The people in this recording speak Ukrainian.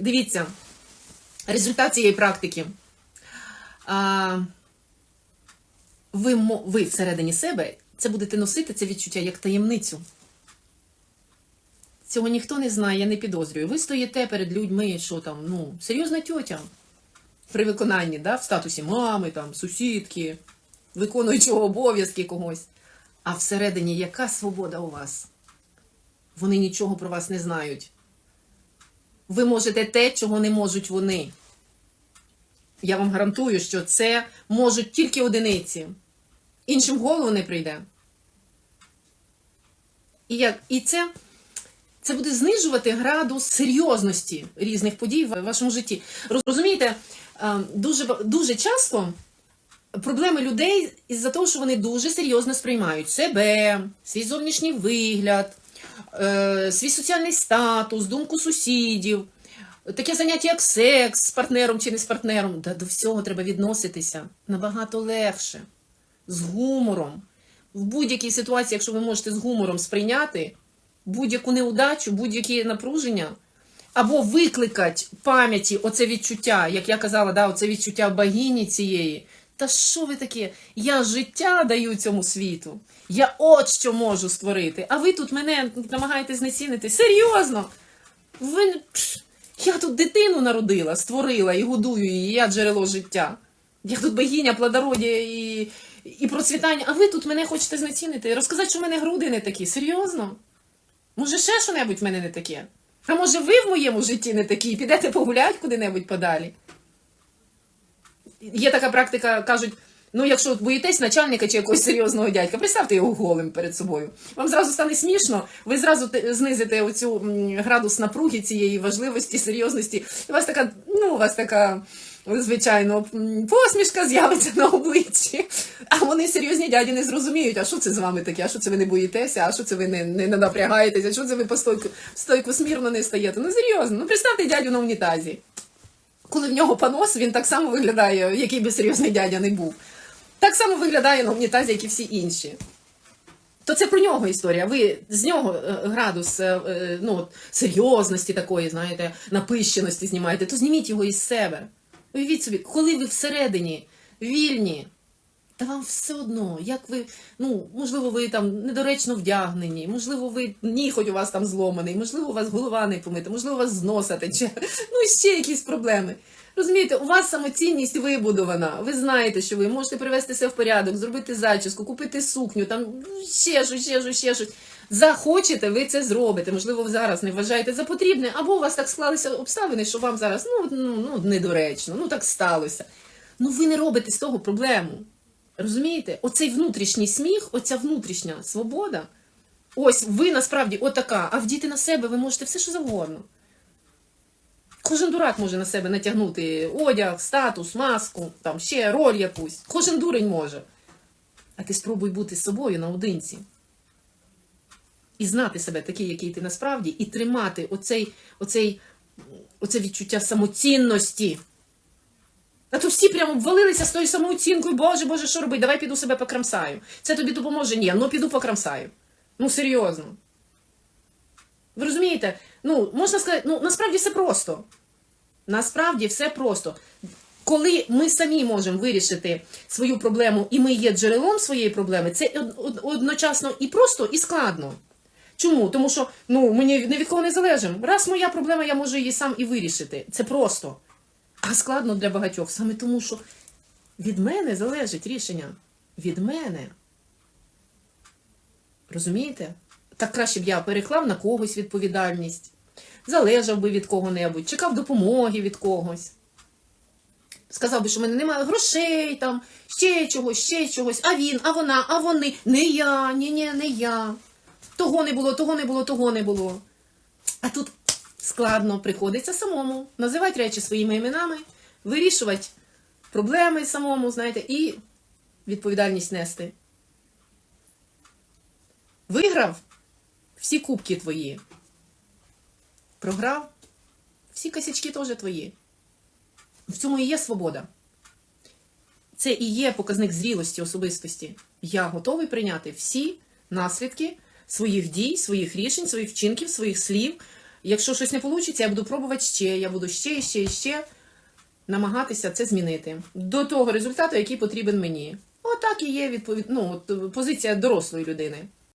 Дивіться, результат цієї практики. Ви, ви всередині себе це будете носити це відчуття як таємницю. Цього ніхто не знає, я не підозрюю. Ви стоїте перед людьми, що там, ну, серйозна тьотя при виконанні, да, в статусі мами, там, сусідки, виконуючого обов'язки когось. А всередині яка свобода у вас? Вони нічого про вас не знають. Ви можете те, чого не можуть вони. Я вам гарантую, що це можуть тільки одиниці. Іншим голову не прийде. І, як, і це, це буде знижувати градус серйозності різних подій в вашому житті. Розумієте, е, дуже, дуже часто проблеми людей із-за того, що вони дуже серйозно сприймають себе, свій зовнішній вигляд, свій соціальний статус, думку сусідів, таке заняття, як секс з партнером чи не з партнером. Да, до всього треба відноситися набагато легше, з гумором. В будь-якій ситуації, якщо ви можете з гумором сприйняти будь-яку неудачу, будь-які напруження, або викликати пам'яті оце відчуття, як я казала, да, оце відчуття богині цієї. Та що ви таке? Я життя даю цьому світу. Я от що можу створити. А ви тут мене намагаєтесь знецінити. Серйозно? Ви... Я тут дитину народила, створила і годую її, я джерело життя. Я тут богиня, плодородя і, і процвітання, а ви тут мене хочете знецінити. Розказати, що в мене груди не такі. Серйозно? Може, ще що-небудь в мене не таке? А може, ви в моєму житті не такі, і підете погулять куди-небудь подалі? Є така практика, кажуть, ну якщо боїтесь начальника чи якогось серйозного дядька, представте його голим перед собою. Вам зразу стане смішно, ви зразу знизите оцю градус напруги цієї важливості, серйозності. У вас така, ну, у вас така. Звичайно, посмішка з'явиться на обличчі. А вони серйозні дяді не зрозуміють, а що це з вами таке, а що це ви не боїтеся, а що це ви не, не, не напрягаєтеся, а що це ви по стойку, стойку смірно не стаєте. Ну серйозно, ну представте дядю на унітазі коли в нього понос, він так само виглядає, який би серйозний дядя не був. Так само виглядає на унітазі, як і всі інші. То це про нього історія. Ви з нього е, градус е, е, ну, серйозності такої, знаєте, напищеності знімаєте, то зніміть його із себе. Уявіть собі, коли ви всередині вільні, та вам все одно, як ви, ну, можливо, ви там недоречно вдягнені, можливо, ви ніхоть у вас там зломаний, можливо, у вас голова не помита, можливо, у вас з носа тече, ну ще якісь проблеми. Розумієте, у вас самоцінність вибудована. Ви знаєте, що ви можете привести себе в порядок, зробити зачіску, купити сукню, там ще щось, ще щось, ще щось. Захочете, ви це зробите. Можливо, ви зараз не вважаєте за потрібне, або у вас так склалися обставини, що вам зараз ну, ну, ну недоречно, ну так сталося. Ну ви не робите з того проблему. Розумієте? Оцей внутрішній сміх, оця внутрішня свобода. Ось ви насправді отака, а вдіти на себе ви можете все, що завгодно. Кожен дурак може на себе натягнути одяг, статус, маску, там ще роль якусь. Кожен дурень може. А ти спробуй бути з собою наодинці. І знати себе такий, який ти насправді, і тримати оцей, оцей, оце відчуття самоцінності. Всі прямо ввалилися з тою самооцінкою, Боже, Боже, що робити? Давай піду себе покрамсаю. Це тобі допоможе? Ні, ну піду покрамсаю. Ну, серйозно. Ви розумієте? Ну, можна сказати, ну насправді все просто. Насправді все просто. Коли ми самі можемо вирішити свою проблему, і ми є джерелом своєї проблеми, це од- од- одночасно і просто, і складно. Чому? Тому що ну, ми ні від кого не залежимо. Раз моя проблема, я можу її сам і вирішити. Це просто. А складно для багатьох саме тому, що від мене залежить рішення. Від мене. Розумієте? Так краще б я переклав на когось відповідальність, залежав би від кого-небудь, чекав допомоги від когось. Сказав би, що в мене немає грошей, там, ще чогось, ще чогось, а він, а вона, а вони. Не я, ні, ні, не я. Того не було, того не було, того не було. А тут складно приходиться самому називати речі своїми іменами, вирішувати проблеми самому, знаєте, і відповідальність нести. Виграв всі кубки твої. Програв всі косячки теж твої. В цьому і є свобода. Це і є показник зрілості особистості. Я готовий прийняти всі наслідки своїх дій, своїх рішень, своїх вчинків, своїх слів, Якщо щось не вийде, я буду пробувати ще, я буду ще, ще, ще намагатися це змінити до того результату, який потрібен мені. Отак і є відповідь, ну, позиція дорослої людини.